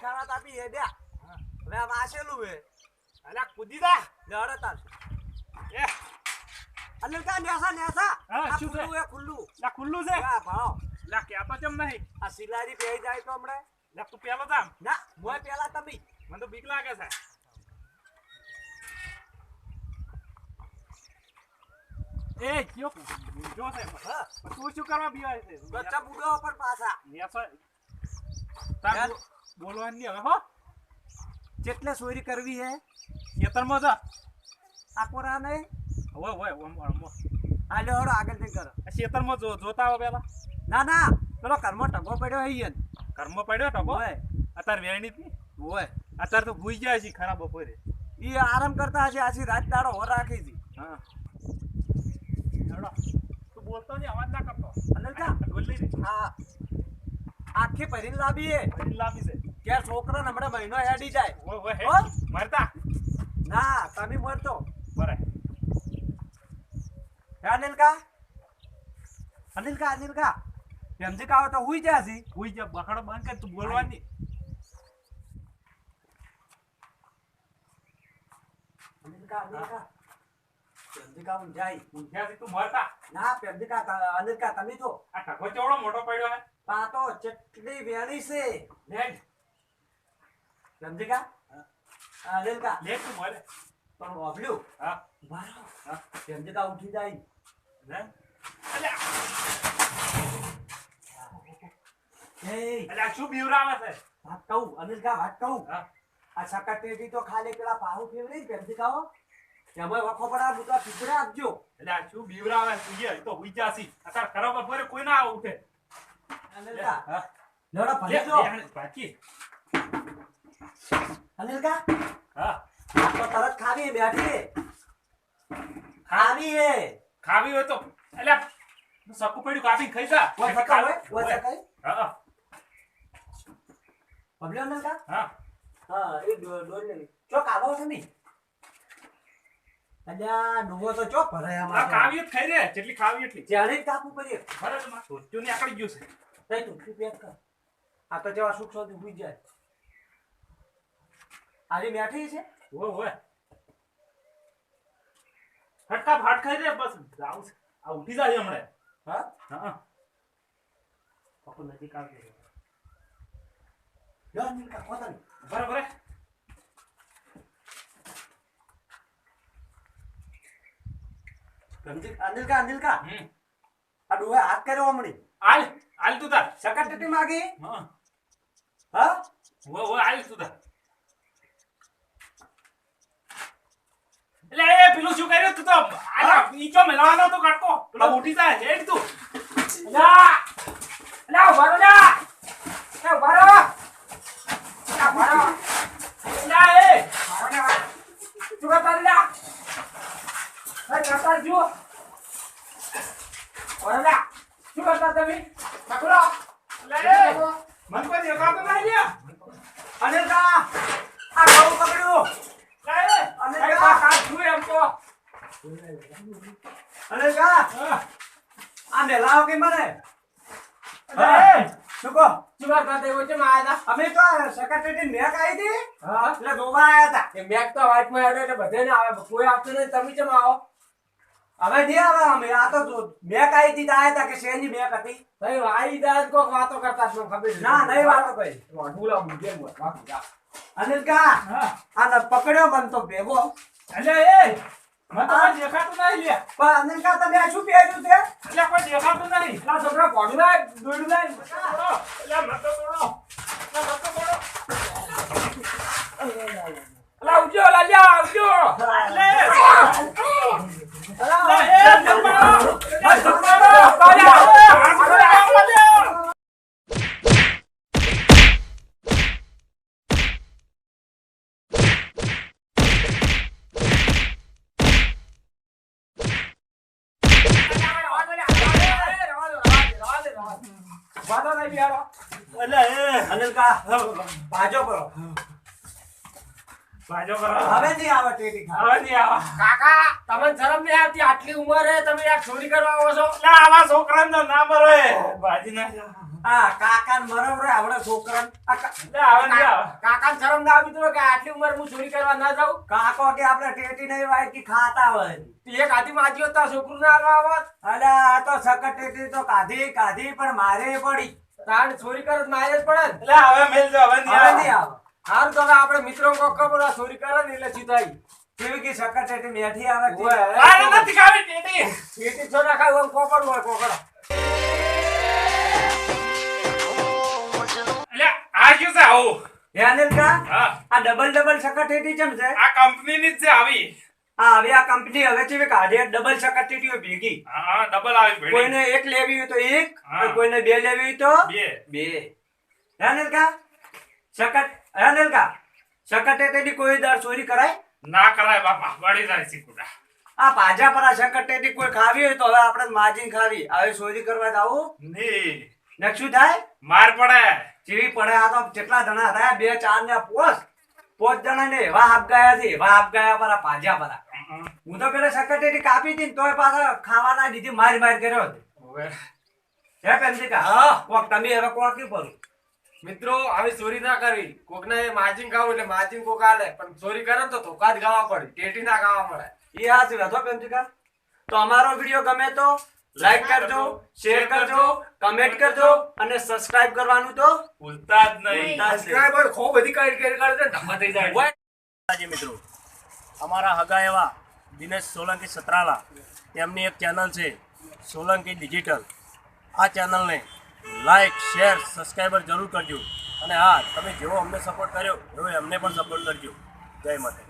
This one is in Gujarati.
ખાવા તાપી હે દે હવે વાસેલું હે અલા કુદી જા લડે તાર. એ. અને કા નેસા નેસા. હા, શું છે? ખુલ્લું. લા ખુલ્લું છે? હા ભાવ. લા કે આપા જમ નહીં? આ સિલારી પહેરી જાય તો હમણે? લા તું પેલો જામ ના મોય પેલા તમે. મને તો બીક લાગે છે. એ કયો જો છે? હા. પણ તું શું કરવા બીવાય છે? બચ્ચા બુડો પર પાછા. નેસા. તાર બોલવાનું હવે હો. જેટલે ચોરી કરવી હે ખેતરમાં જા. આ કોરા નહીં? હવે હવે ઓમ. આ લેવડો આગળ જઈને કરો. ખેતરમાં જો જોતા આવો પેલા ના ના પેલો કર્મો ટકો પડ્યો હે ઈયન. ઘરમાં પડ્યો ટકો હોય. અત્યારે વેણી જ હોય. અત્યારે તો ભૂઈ જાય છે ખરાબ બપોરે. ઈ આરામ કરતા હશે આછી રાત દાડો હો રાખી હતી હા. હેડો. તું બોલતો નહીં અવાજ ના કરતો. અને કા બોલ હા. આખી ભરીને લાવી હે હજી લાંબી છે ક્યાં છોકરો ને હમણાં મહિનો હેડી જાય? મરતા? ના તમે મળતો બરે હે અનિલકા? અનિલકા અનિલકા? એમજી કાવ તો હુઈ છી ભૂઈ જા બખડો બંધ કર તું બોલવાની. અનિલકા અનિલકા. કા કાવ જાય. ઊંઘ્યાથી તું મરતા. ના પેમજીકા ત- અનિલકા તમે તો આ ઠગો ચેવડો મોટો પડ્યો હે? આ તો ચટલી વેણી છે. લેટ પેમજીકા અનિલકા લેટ તું મરે પણ વાપર્યું? હા. મારો હા. પેમજીકા ઉઠી જાય. લે. અલ્યા. એ. શું બીવરાવે છે? વાત કહું અનિલકા વાત કહું. હા. આ સકટેટી તો ખાલી પેલા પાહુ ફેવરી એમાં વખો પડા બુકા પીપળા આપજો. શું બીવરાવે તું તો હુઈ જાસી અત્યારે ખરાબ બપોરે કોઈ ના ઉઠે અનિલકા હા. લેવડો લે, જો. લે, બાકી અનિલકા? હા. તો તરત ખાવી બેઠી. ખાવી હે ખાવી હોય તો. અલ્યા સકુ પડ્યું કાપી ખાઈ જા ઓય સકાય ઓય ઓય સકાય. હા પબલ્યો અનિલકા? હા. હા એ ડો ને ચો કાવો છે ની અલ્યા ડુવો તો ચો ભરે આ ખાઈ રે જેટલી ખાવી એટલી. જ્યારે પડીએ બરાબરમાં સોચ્યું ની આકડી ગયું છે. તઈ તું તું પેક કર. આ તો જેવા સુખ સુધી ભૂઈ જાય. આજે બેઠી છે? ઓય ઓય હટકા ફાટ ખાઈ રે બસ. જાઉં છે. આ ઉઠી જાય હમણે. હા? હા. પકડ નજીક આવજો યો અનિલકા કોતન બરાબર ગંજી અનિલકા અનિલકા હમ. આ ડોહે હાથ કર્યો હમણી. આલ આલ તું તાર. સકટેટી માગી? હા. હા? ઓય ઓય આલ તું તાર એટલે એ પેલું શું કર્યું તું તો આલા ઈચો મેલવાનો તો પેલો ઉઠી જાય હેડ તું. અલ્યા અલ્યા ઊભા રહો લ્યા એ ઊભા રહો. અલ્યા ઊભા રહો. અલ્યા એ. મારો ને. શું કરતા લ્યા એ કરતા જો ઓરે લ્યા શું કરતા તમે? પકડો અલ્યા મન કોઈ દેખાતો નહીં લ્યા અનિલકા આ ઘઉં પકડ્યું. અને અરે લ્યા. છું એમ તો? અનિલકા કા આ મેલાવો કે મને? અરે સુકો શું કાતે શું કરતા તે વચ્ચે માં આયા અમે તો સેક્રેટરી મેક આવી હતી. હતા હા. એટલે ગોવા આયા હતા. કે મેક તો વાઇટમાં આવ્યો એટલે બધાને આવે કોઈ આપતું નહીં તમે કેમ આવો? હવે નહીં આવે અમે. આ તો મેક આવી હતી આયા હતા કે શેની મેક હતી? ભાઈ આવી દાદ કોક વાતો કરતા છો ખબર? ના નહીં વાતો કઈ વાઢુલા મુજે મત વાતો જા. અનિલકા હા. આ પકડ્યો મન તો ભેગો. અલે એ! છોકરા પોડું લાય દોડું લાય મત તો તોડો. એટલે મત તો તોડો. એટલે મત તો તોડો. એટલે આવજો લાલ્યા આવજો એટલે એટલે એ જમાડો. એ જમાડો. લાલ્યા, આગળ આવો, લાલ્યા. વાદો નહીં બિહારો. એટલે એ અનિલકા ભાજો કરો ભાજો કરો. હવે નહીં આવે ટેટી હવે નહીં આવે કાકા તમને શરમ નહીં આવતી આટલી ઉંમરે તમે યાર ચોરી કરવા આવો છો ના આવા છોકરાને તો ના મરે. બાજી ના જાઓ. કાકા કાકા રે આપડે છોકરા કાકા કા- લે આવે ને આવે. કાકાને શરમ ના આવી તો કે આટલી ઉંમર હું ચોરી કરવા ના જાઉં કાકો કે આપણે ટેટી નહીં વાય કે ખાતા હોય તો એક માજી તો છોકરું ના આવત અલે આ તો સકટ ટેટી તો કાઢી કાઢી પણ મારે પડી તાણ ચોરી કરે મારે જ પડે ને હવે મેલ જો હવે નહીં આવે. નહીં આવે હારું તો આપણે મિત્રો કોક ખબર ચોરી કરે ને એટલે સીધાઈ કેવી કે સકટ ટેટી મેઠી આવે કે? આને નથી ખાવી ટેટી. પેટી છો ના ખાય ઓમ હોય કોકડ આ શું છે આવું. હા આ ડબલ ડબલ સકટ ટેટી ચમ છે? આ કંપનીની જ છે આવી. હા હવે આ કંપની હવે છે કાઢે ડબલ સકટ ટેટીઓ ભેગી. હા ડબલ આવી. કોઈને એક લેવી હોય તો એક કોઈને બે લેવી હોય તો બે. બે. હે અનિલકા? સકટ હે અનિલકા? સકટ ટેટી કોઈ દર ચોરી કરાય? ના કરાય બાપા વળી જાય શીખુડા આ પાજા પર આ સકટ ટેટી કોઈ ખાવી હોય તો હવે આપણે માજીને ખાવી. હવે ચોરી કરવા જાવું? નહીં. ને શું થાય? માર પડે. ચીવી પડે આ તો કેટલા જણા હતા? બે ચાર ને પોસ. પોચ જણા ને એવા હાફ ગયા છે એવા હાફ ગયા પર પાજ્યા પાજા હું તો પેલા સકટ કાપી હતી તોય પાછા ખાવાના દીધી મારી મારી કર્યો હતો હે પેન્સિકા હા. કોક તમે હવે કોક કી પરું મિત્રો આવી ચોરી ના કરવી. એ મારજીન ખાવું એટલે માર્જિન કોક આલે. પણ ચોરી કરે ને તો ધોકા જ ગાવા પડે. ટેટી ના ગાવા મળે. એ હા છે હતો પેન્સિકા તો અમારો વીડિયો ગમે તો લાઈક કરજો શેર કરજો કમેન્ટ કરજો અને સબસ્ક્રાઇબ કરવાનું તો ભૂલતા જ નહીં. સબસ્ક્રાઇબર ખૂબ બધી કરી કેર કરે છે ધમા થઈ જાય. આજે મિત્રો અમારા હગા એવા દિનેશ સોલંકી સતરાલા તેમની એક ચેનલ છે સોલંકી ડિજિટલ આ ચેનલને લાઈક શેર સબસ્ક્રાઈબર જરૂર કરજો. અને હા તમે જેવો અમને સપોર્ટ કર્યો એવો એમને પણ સપોર્ટ કરજો. જય માતા